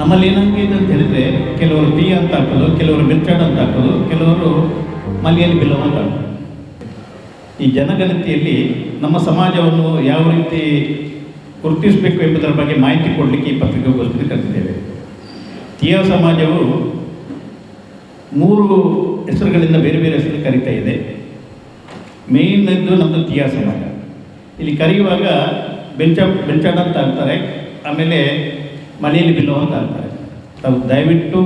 ನಮ್ಮಲ್ಲಿ ಏನಾಗಿದೆ ಅಂತ ಹೇಳಿದ್ರೆ, ಕೆಲವರು ಟೀ ಅಂತ ಹಾಕೋದು, ಕೆಲವರು ಮಿರ್ಚಾಡ್ ಅಂತ ಹಾಕೋದು, ಕೆಲವರು ಮಲೆಯಲ್ಲಿ ಬಿಲ್ಲವ ಅಂತ ಈ ಜನಗಣತಿಯಲ್ಲಿ ನಮ್ಮ ಸಮಾಜವನ್ನು ಯಾವ ರೀತಿ ಗುರುತಿಸಬೇಕು ಎಂಬುದರ ಬಗ್ಗೆ ಮಾಹಿತಿ ಕೊಡಲಿಕ್ಕೆ ಈ ಪತ್ರಿಕಾಗೋಷ್ಠಿಗೆ ಕರೆದಿದ್ದೇವೆ. ತೀಯ ಸಮಾಜವು ಮೂರು ಹೆಸರುಗಳಿಂದ ಬೇರೆ ಬೇರೆ ಹೆಸರು ಕರೀತಾ ಇದೆ. ಮೇಯ್ನ್ ಇದ್ದು ನಮ್ಮದು ತೀಯ ಸಮಾಜ. ಇಲ್ಲಿ ಕರೆಯುವಾಗ ಬೆಂಚ ಬೆಂಚಾಡ ಅಂತ ಅಂತಾರೆ ಆಮೇಲೆ ಮನೆಯಲ್ಲಿ ಬಿಲ್ಲೋ ಅಂತ ಅಂತಾರೆ. ತಾವು ದಯವಿಟ್ಟು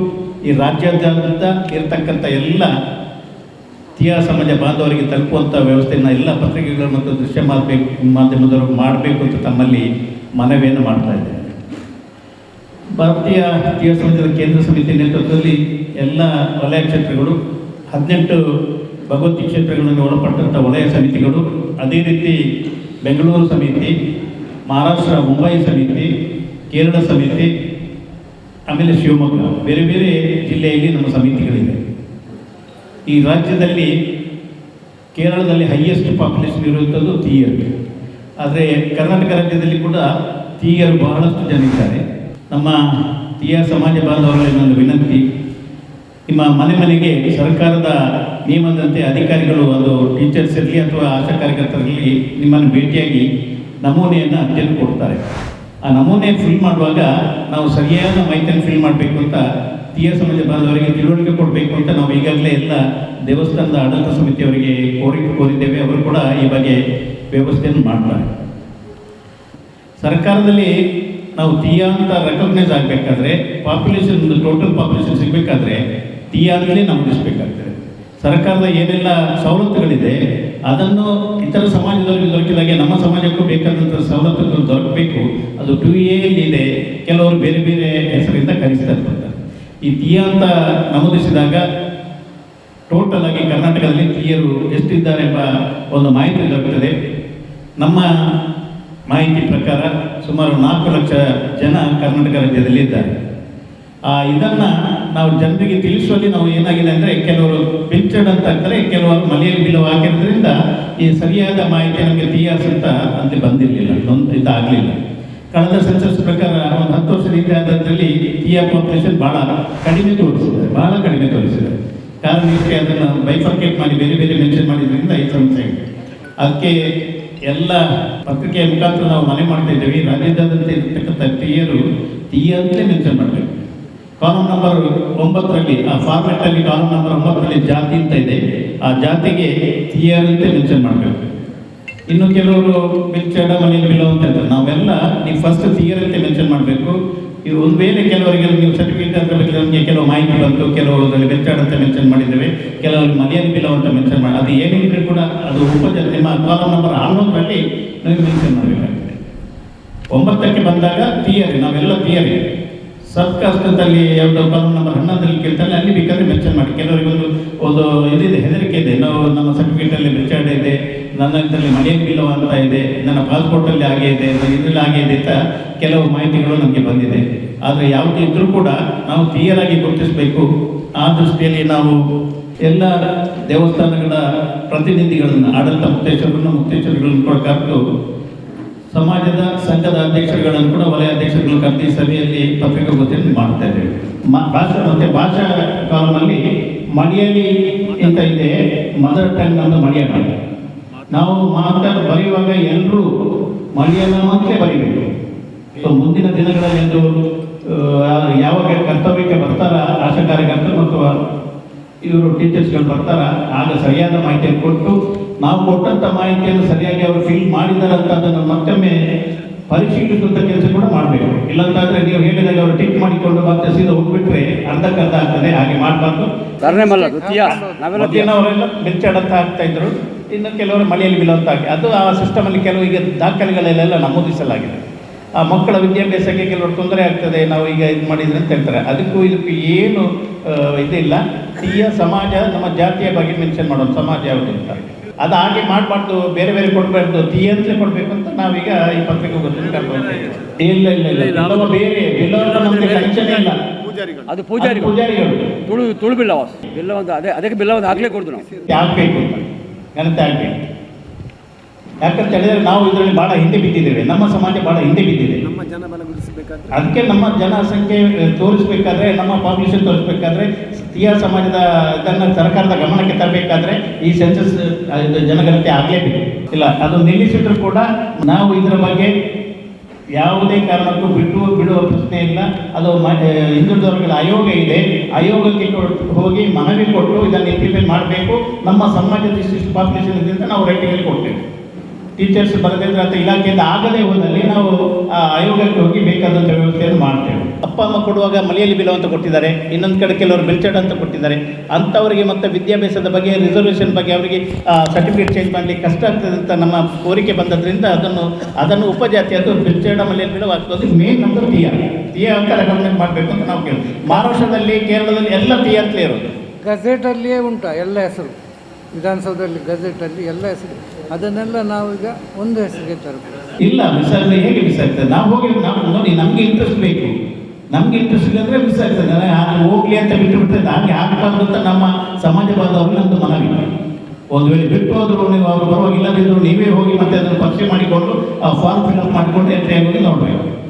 ಈ ರಾಜ್ಯಾದ್ಯಂತ ಇರತಕ್ಕಂಥ ಎಲ್ಲ ತೀಯ ಸಮಾಜ ಬಾಂಧವರಿಗೆ ತಲುಪುವಂಥ ವ್ಯವಸ್ಥೆಯನ್ನು ಎಲ್ಲ ಪತ್ರಿಕೆಗಳು ಮತ್ತು ದೃಶ್ಯ ಮಾಡಬೇಕು ಮಾಧ್ಯಮದವರು ಮಾಡಬೇಕು ಅಂತ ತಮ್ಮಲ್ಲಿ ಮನವಿಯನ್ನು ಮಾಡ್ತಾ ಇದ್ದೇನೆ ಭಾರತೀಯ ತೀಯ ಸಮಾಜದ ಕೇಂದ್ರ ಸಮಿತಿ ನೇತೃತ್ವದಲ್ಲಿ ಎಲ್ಲ ವಲಯ ಕ್ಷೇತ್ರಗಳು, ಹದಿನೆಂಟು ಭಗವತಿ ಕ್ಷೇತ್ರಗಳನ್ನು ಒಳಪಟ್ಟಂಥ ವಲಯ ಸಮಿತಿಗಳು, ಅದೇ ರೀತಿ ಬೆಂಗಳೂರು ಸಮಿತಿ, ಮಹಾರಾಷ್ಟ್ರ, ಮುಂಬೈ ಸಮಿತಿ ಕೇರಳ ಸಮಿತಿ, ಆಮೇಲೆ ಶಿವಮೊಗ್ಗ, ಬೇರೆ ಬೇರೆ ಜಿಲ್ಲೆಯಲ್ಲಿ ನಮ್ಮ ಸಮಿತಿಗಳಿವೆ. ಈ ರಾಜ್ಯದಲ್ಲಿ ಕೇರಳದಲ್ಲಿ ಹೈಯೆಸ್ಟ್ ಪಾಪ್ಯುಲೇಷನ್ ಇರುವಂಥದ್ದು ತೀಯರ್ ಆದರೆ ಕರ್ನಾಟಕ ರಾಜ್ಯದಲ್ಲಿ ಕೂಡ ತೀಯರು ಬಹಳಷ್ಟು ಜನ ಇದ್ದಾರೆ. ನಮ್ಮ ತೀಯರ್ ಸಮಾಜ ಬಾಂಧವರಲ್ಲಿ ನನ್ನ ವಿನಂತಿ, ನಿಮ್ಮ ಮನೆ ಮನೆಗೆ ಸರ್ಕಾರದ ನಿಯಮದಂತೆ ಅಧಿಕಾರಿಗಳು, ಅದು ಟೀಚರ್ಸ್ ಇರಲಿ ಅಥವಾ ಆಶಾ ಕಾರ್ಯಕರ್ತರಲ್ಲಿ ನಿಮ್ಮನ್ನು ಭೇಟಿಯಾಗಿ ನಮೂನೆಯನ್ನು ಅರ್ಜಿಯನ್ನು ಕೊಡ್ತಾರೆ. ಆ ನಮೂನೆ ಫಿಲ್ ಮಾಡುವಾಗ ನಾವು ಸರಿಯಾದ ಮೈತನ್ನು ಫಿಲ್ ಮಾಡಬೇಕು ಅಂತ ತೀಯ ಸಮಿತಿ ಬಂದವರಿಗೆ ತಿಳುವಳಿಕೆ ಕೊಡಬೇಕು ಅಂತ ನಾವು ಈಗಾಗಲೇ ಎಲ್ಲ ದೇವಸ್ಥಾನದ ಆಡಳಿತ ಸಮಿತಿಯವರಿಗೆ ಕೋರಿಕೆ ಕೋರಿದ್ದೇವೆ. ಅವರು ಕೂಡ ಈ ಬಗ್ಗೆ ವ್ಯವಸ್ಥೆಯನ್ನು ಮಾಡ್ತಾರೆ. ಸರ್ಕಾರದಲ್ಲಿ ನಾವು ತೀಯ ಅಂತ ರೆಕಗ್ನೈಸ್ ಆಗಬೇಕಾದ್ರೆ ಪಾಪ್ಯುಲೇಷನ್ ಟೋಟಲ್ ಪಾಪ್ಯುಲೇಷನ್ ಸಿಗಬೇಕಾದ್ರೆ ತೀಯ ಅಂತಲೇ ನಮೂದಿಸಬೇಕಾಗ್ತದೆ. ಸರ್ಕಾರದ ಏನೆಲ್ಲ ಸವಲತ್ತುಗಳಿದೆ, ಅದನ್ನು ಇತರ ಸಮಾಜದವರಿಗೆ ದೊರಕಿದಾಗೆ ನಮ್ಮ ಸಮಾಜಕ್ಕೂ ಬೇಕಾದಂಥ ಸವಲತ್ತುಗಳು ದೊರಕಬೇಕು. ಅದು ಟು ಇದೆ. ಕೆಲವರು ಬೇರೆ ಬೇರೆ ಹೆಸರಿಂದ ಕರೆಸ್ತಾ ಇರ್ತಾರೆ. ಈ ತೀಯ ಅಂತ ನಮೂದಿಸಿದಾಗ ಟೋಟಲ್ ಆಗಿ ಕರ್ನಾಟಕದಲ್ಲಿ ತೀಯರು ಎಷ್ಟಿದ್ದಾರೆ ಎಂಬ ಒಂದು ಮಾಹಿತಿ ದೊರಕುತ್ತದೆ. ನಮ್ಮ ಮಾಹಿತಿ ಪ್ರಕಾರ ಸುಮಾರು ನಾಲ್ಕು ಲಕ್ಷ ಜನ ಕರ್ನಾಟಕ ರಾಜ್ಯದಲ್ಲಿ ಇದ್ದಾರೆ ಇದನ್ನು ನಾವು ಜನರಿಗೆ ತಿಳಿಸುವಲ್ಲಿ ನಾವು ಏನಾಗಿದೆ ಅಂದರೆ ಕೆಲವರು ಪಿಂಚಡ್ ಅಂತ ಅಂದರೆ ಕೆಲವರು ಮನೆಯಲ್ಲಿ ಬೀಳುವ ಹಾಕಿರೋದ್ರಿಂದ ಈ ಸರಿಯಾದ ಮಾಹಿತಿ ನಮಗೆ ತಿಯಾಸ್ ಅಂತ ಅಲ್ಲಿ ಬಂದಿರಲಿಲ್ಲ ಒಂದು ಇದಾಗಲಿಲ್ಲ. ಕಳೆದ ಸೆನ್ಸಸ್ ಪ್ರಕಾರ ಒಂದು ಹತ್ತು ವರ್ಷದ ಇತಿಹಾಸದಲ್ಲಿ ತೀಯ ಪಾಪ್ಯುಲೇಷನ್ ಭಾಳ ಕಡಿಮೆ ತೋರಿಸಿದೆ ಭಾಳ ಕಡಿಮೆ ತೋರಿಸಿದೆ. ಕಾರಣ ಇಷ್ಟೇ, ಅದನ್ನು ಬೈಫರ್ಕೇಟ್ ಮಾಡಿ, ಬೇರೆ ಬೇರೆ ಮೆನ್ಷನ್ ಮಾಡಿದ್ರಿಂದ ಈ ಸಮಸ್ಯೆ ಅದಕ್ಕೆ ಎಲ್ಲ ಪತ್ರಿಕೆಯ ಮುಖಾಂತರ ನಾವು ಮನೆ ಮಾಡ್ತಾ ಇದ್ದೇವೆ. ರಾಜ್ಯದಾದ್ಯಂತ ಇರತಕ್ಕಂಥ ತೀಯರು ತೀಯ ಅಂತಲೇ ಮೆನ್ಷನ್ ಮಾಡಬೇಕು. ಕಾಲಮ್ ನಂಬರ್ ಒಂಬತ್ತರಲ್ಲಿ, ಆ ಫಾರ್ಮೆಟಲ್ಲಿ ಕಾಲಮ್ ನಂಬರ್ ಒಂಬತ್ತರಲ್ಲಿ ಜಾತಿ ಅಂತ ಇದೆ. ಆ ಜಾತಿಗೆ ಹಿಯರ್ ಅಂತ ಮೆನ್ಷನ್ ಮಾಡಬೇಕು. ಇನ್ನು ಕೆಲವರು ಬೆಚ್ಚಡ ಮನೆ ಬಿಲ್ಲೋ ಅಂತ ಹೇಳ್ತಾರೆ. ನಾವೆಲ್ಲ ನೀವು ಫಸ್ಟ್ ತೀಯರ್ ಅಂತ ಮೆನ್ಷನ್ ಮಾಡಬೇಕು. ಇದು ಒಂದು ವೇಳೆ ಕೆಲವರಿಗೆ ನೀವು ಸರ್ಟಿಫಿಕೇಟ್ ಅಂತ ಬಗ್ಗೆ ನಮಗೆ ಕೆಲವು ಮಾಹಿತಿ ಬಂತು ಕೆಲವರು ಅದರಲ್ಲಿ ಬೆಚ್ಚಾಡ್ ಅಂತ ಮೆನ್ಷನ್ ಮಾಡಿದ್ದೇವೆ ಕೆಲವರು ಮನೆಯಲ್ಲಿ ಬಿಲ್ಲೋ ಅಂತ ಮೆನ್ಷನ್ ಮಾಡಿ, ಅದು ಏನಿದ್ರೆ ಕೂಡ ಅದು ಉಪಜ, ನಿಮ್ಮ ಕಾಲಮ್ ನಂಬರ್ ಹನ್ನೊಂದರಲ್ಲಿ ನೀವು ಮೆನ್ಷನ್ ಮಾಡಬೇಕಾಗ್ತದೆ ಒಂಬತ್ತಕ್ಕೆ ಬಂದಾಗ ಥಿಯರಿ ನಾವೆಲ್ಲ ಥಿಯರಿ ಸಬ್ ಅಲ್ಲಿ ನಮ್ಮ ನಂಬರ್ ಹನ್ನೊಂದರಲ್ಲಿ ಕೇಳ್ತಾರೆ, ಅಲ್ಲಿ ಬೇಕಾದ್ರೆ ಮೆನ್ಷನ್ ಮಾಡಿ. ಕೆಲವರಿಗೆ ಒಂದು ಇದಿದೆ, ಹೆದರಿಕೆ ಇದೆ. ನಾವು ನಮ್ಮ ಸರ್ಟಿಫಿಕೇಟಲ್ಲಿ ಬೆಚ್ಚಾಡ ಇದೆ, ನನ್ನ ಇದರಲ್ಲಿ ಮನೆಯಲ್ಲಿ ಇಲ್ಲ ಅಂತ ಇದೆ, ನನ್ನ ಪಾಸ್ಪೋರ್ಟಲ್ಲಿ ಹಾಗೆ ಇದೆ ಇದರಲ್ಲಿ ಹಾಗೆ ಇದೆ ಅಂತ ಕೆಲವು ಮಾಹಿತಿಗಳು ನಮಗೆ ಬಂದಿದೆ. ಆದರೆ ಯಾವುದೇ ಇದ್ರೂ ಕೂಡ ನಾವು ಕ್ಲಿಯರ್ ಆಗಿ ಗುರುತಿಸಬೇಕು. ಆ ದೃಷ್ಟಿಯಲ್ಲಿ ನಾವು ಎಲ್ಲ ದೇವಸ್ಥಾನಗಳ ಪ್ರತಿನಿಧಿಗಳನ್ನು, ಆಡಳಿತ ಮುಕ್ತೇಶ್ವರನ್ನು ಮುಕ್ತೇಶ್ವರಗಳನ್ನು ಕೂಡ ಕರೆದು ಸಮಾಜದ ಸಂಘದ ಅಧ್ಯಕ್ಷರುಗಳನ್ನು ಕೂಡ ವಲಯ ಅಧ್ಯಕ್ಷರುಗಳು ಕರೆದಿ ಸಭೆಯಲ್ಲಿ ಪತ್ರಿಕಾಗೋಷ್ಠಿಯನ್ನು ಮಾಡ್ತಾ ಇದ್ದೇವೆ. ಭಾಷಾ ಮತ್ತೆ ಭಾಷಾ ಕಾಲಮಲ್ಲಿ ಮಡಿಯಲ್ಲಿ ಅಂತ ಇದೆ ಮದರ್ ಟಂಗ್ ಅಂತ ಮಡಿಯ ನಾವು ಮಾತಾಡ ಬರೆಯುವಾಗ ಎಲ್ಲರೂ ಮಲಯಾಳಮಕ್ಕೆ ಬರೀಬೇಕು. ಸೊ ಮುಂದಿನ ದಿನಗಳಲ್ಲಿ ಎಂದು ಯಾವಾಗ ಕರ್ತವ್ಯಕ್ಕೆ ಬರ್ತಾರ ಆಶಾ ಕಾರ್ಯಕರ್ತರು ಮತ್ತು ಇವರು ಟೀಚರ್ಸ್ಗಳು ಬರ್ತಾರ, ಆಗ ಸರಿಯಾದ ಮಾಹಿತಿಯನ್ನು ಕೊಟ್ಟು, ನಾವು ಕೊಟ್ಟಂಥ ಮಾಹಿತಿಯನ್ನು ಸರಿಯಾಗಿ ಅವರು ಫೀಲ್ ಮಾಡಿದ್ದಾರೆ ಅಂತ ಅದನ್ನು ಮತ್ತೊಮ್ಮೆ ಪರಿಶೀಲಿಸುವಂಥ ಕೆಲಸ ಕೂಡ ಮಾಡಬೇಕು ಇಲ್ಲಂತಾದ್ರೆ ನೀವು ಹೇಳಿದಾಗ ಅವರು ಟಿಕ್ ಮಾಡಿಕೊಂಡು ಮತ್ತೆ ಸೀದಾ ಹೋಗ್ಬಿಟ್ರೆ ಅರ್ಧಕ್ಕರ್ಧ ಆಗ್ತದೆ ಹಾಗೆ ಮಾಡಬಾರ್ದು. ಅವರೆಲ್ಲ ಬೆಂಚಾಡಂತ ಆಗ್ತಾ ಇದ್ರು. ಇನ್ನು ಕೆಲವರು ಮಳೆಯಲ್ಲಿ ಬೀಳುವಂತ ಅದು ಆ ಸಿಸ್ಟಮಲ್ಲಿ ಕೆಲವು ಈಗ ದಾಖಲೆಗಳಲ್ಲೆಲ್ಲ ನಮೂದಿಸಲಾಗಿದೆ. ಆ ಮಕ್ಕಳ ವಿದ್ಯಾಭ್ಯಾಸಕ್ಕೆ ಕೆಲವರು ತೊಂದರೆ ಆಗ್ತದೆ ನಾವು ಈಗ ಇದು ಮಾಡಿದ್ರೆ ಅಂತ ಹೇಳ್ತಾರೆ. ಅದಕ್ಕೂ ಇದಕ್ಕೂ ಏನು ಇದಿಲ್ಲ. ಸಿಯ ಸಮಾಜ ನಮ್ಮ ಜಾತಿಯ ಬಗ್ಗೆ ಮೆನ್ಷನ್ ಮಾಡೋದು ಸಮಾಜ ಯಾವುದು ಅಂತ. ಅದು ಹಾಗೆ ಮಾಡಬಾರ್ದು ಬೇರೆ ಬೇರೆ ಕೊಡಬಾರ್ದು ತೀಯ ಅಂತಲೇ ಕೊಡಬೇಕು ಅಂತ ನಾವೀಗ ಈ ಪತ್ರಿಕೆ ಗೊತ್ತಿಲ್ಲ ಇಲ್ಲ ಇಲ್ಲ ಇಲ್ಲ ಬೇರೆ ಬಿಲ್ಲವ ನಮಗೆ ಕಂಚನೆ ಇಲ್ಲ. ಅದು ಪೂಜಾರಿ ಅದು ಪೂಜಾರಿಗಳು. ತುಳು ತುಳು ಬಿಲ್ಲವ ಬಿಲ್ಲ ಒಂದು ಅದೇ ಅದಕ್ಕೆ ಬಿಲ್ಲ ಒಂದು ಹಾಕ್ಲೇ ಕೊಡ್ದು ನಾವು. ಆಗಬೇಕು ಅಂತ. ಘನತೆ ಆಗಬೇಕು ಯಾಕಂತ ಹೇಳಿದ್ರೆ ನಾವು ಇದರಲ್ಲಿ ಬಹಳ ಹಿಂದೆ ಬಿದ್ದಿದ್ದೇವೆ. ನಮ್ಮ ಸಮಾಜ ಬಹಳ ಹಿಂದೆ ಬಿದ್ದಿದೆ. ನಮ್ಮ ಜನ ಬಲಗೊಳಿಸಬೇಕಾದ್ರೆ? ಅದಕ್ಕೆ ನಮ್ಮ ಜನಸಂಖ್ಯೆ ತೋರಿಸ್ಬೇಕಾದ್ರೆ ನಮ್ಮ ಪಾಪ್ಯುಲೇಷನ್ ತೋರಿಸ್ಬೇಕಾದ್ರೆ ಸ್ತ್ರೀಯ ಸಮಾಜದ ಇದನ್ನು ಸರ್ಕಾರದ ಗಮನಕ್ಕೆ ತರಬೇಕಾದ್ರೆ ಈ ಸೆನ್ಸಸ್ ಜನಗಣತಿ ಆಗಲೇಬೇಕು. ಇಲ್ಲ ಅದು ನಿಲ್ಲಿಸಿದ್ರು ಕೂಡ ನಾವು ಇದರ ಬಗ್ಗೆ ಯಾವುದೇ ಕಾರಣಕ್ಕೂ ಬಿಟ್ಟು ಬಿಡುವ ಪ್ರಶ್ನೆ ಇಲ್ಲ. ಅದು ಹಿಂದುಳಿದ ವರ್ಗದ ಆಯೋಗ ಇದೆ. ಆಯೋಗಕ್ಕೆ ಕೊಟ್ಟು ಹೋಗಿ ಮನವಿ ಕೊಟ್ಟು ಇದನ್ನು ಇಂಪ್ಲಿಮೆಂಟ್ ಮಾಡಬೇಕು. ನಮ್ಮ ಸಮಾಜದ ಪಾಪ್ಯುಲೇಷನ್ ನಾವು ರೇಟಿಂಗಲ್ಲಿ ಕೊಡ್ತೇವೆ. ಟೀಚರ್ಸ್ ಬರದಿದ್ರೆ ಅಥವಾ ಇಲಾಖೆಯಿಂದ ಆಗದೆ ಹೋದಲ್ಲಿ ನಾವು ಆ ಆಯೋಗಕ್ಕೆ ಹೋಗಿ ಬೇಕಾದಂಥ ವ್ಯವಸ್ಥೆಯನ್ನು ಮಾಡ್ತೇವೆ. ಅಪ್ಪ ಅಮ್ಮ ಕೊಡುವಾಗ ಮಲೆಯಲ್ಲಿ ಬಿಲೋ ಅಂತ ಕೊಟ್ಟಿದ್ದಾರೆ. ಇನ್ನೊಂದು ಕಡೆ ಕೆಲವರು ಬೆಲ್ಚೆಡ್ ಅಂತ ಕೊಟ್ಟಿದ್ದಾರೆ. ಅಂಥವರಿಗೆ ಮತ್ತೆ ವಿದ್ಯಾಭ್ಯಾಸದ ಬಗ್ಗೆ ರಿಸರ್ವೇಷನ್ ಬಗ್ಗೆ ಅವರಿಗೆ ಸರ್ಟಿಫಿಕೇಟ್ ಚೇಂಜ್ ಮಾಡಲಿಕ್ಕೆ ಕಷ್ಟ ಆಗ್ತದೆ ಅಂತ ನಮ್ಮ ಕೋರಿಕೆ ಬಂದದ್ರಿಂದ ಅದನ್ನು ಅದನ್ನು ಉಪಜಾತಿ ಅದು ಬೆಲ್ಚೆಡ ಮಲೆಯಲ್ಲಿ ಬಿಲೋ ಆಗ್ತದೆ. ಮೇನ್ ನಮ್ಮದು ತೀಯ. ತೀಯ ಅಂತ ರೆಕಮೆಂಡ್ ಮಾಡಬೇಕು ಅಂತ ನಾವು ಕೇಳಿ ಮಹಾರಾಷ್ಟ್ರದಲ್ಲಿ ಕೇರಳದಲ್ಲಿ ಎಲ್ಲ ತೀಯ ಅಂತಲೇ ಇರೋದು. ಗಜೆಟಲ್ಲಿಯೇ ಉಂಟಾ ಎಲ್ಲ ಹೆಸರು. ವಿಧಾನಸೌಧದಲ್ಲಿ, ಗಜೆಟಲ್ಲಿ ಎಲ್ಲ ಹೆಸರು. ಅದನ್ನೆಲ್ಲ ನಾವೀಗ ಒಂದು ಹೆಸರಿಗೆ ತರಬೇಕು ಇಲ್ಲ ವಿಸರ್ಜನೆ ಹೇಗೆ ವಿಸರ್ಜನೆ ನಾವು ಹೋಗಿ ನಾವು ನೋಡಿ, ನಮಗೆ ಇಂಟ್ರೆಸ್ಟ್ ಬೇಕು. ನಮ್ಗೆ ಇಂಟ್ರೆಸ್ಟ್ ಇಲ್ಲ ಅಂದ್ರೆ ವಿಸರ್ಜನೆ ಹಾಗೆ ಹೋಗ್ಲಿ ಅಂತ ಬಿಟ್ಟು ಬಿಟ್ಟರೆ ನನಗೆ ಆಗಬಾರ್ದು ಅಂತ ನಮ್ಮ ಸಮಾಜ ಬಾಂಧವರು ಮನವಿ. ಒಂದು ವೇಳೆ ಬಿಟ್ಟು ಹೋದ್ರು ನೀವು ಅವರು ಪರವಾಗಿಲ್ಲದಿದ್ರು ನೀವೇ ಹೋಗಿ ಮತ್ತೆ ಅದನ್ನು ಪರಿಚಯ ಮಾಡಿಕೊಂಡು, ಆ ಫಾರ್ಮ್ ಫಿಲ್ಅಪ್ ಮಾಡಿಕೊಂಡು ಎಂಟ್ರಿ ಆಗೋಗಿ ನೋಡಬೇಕು.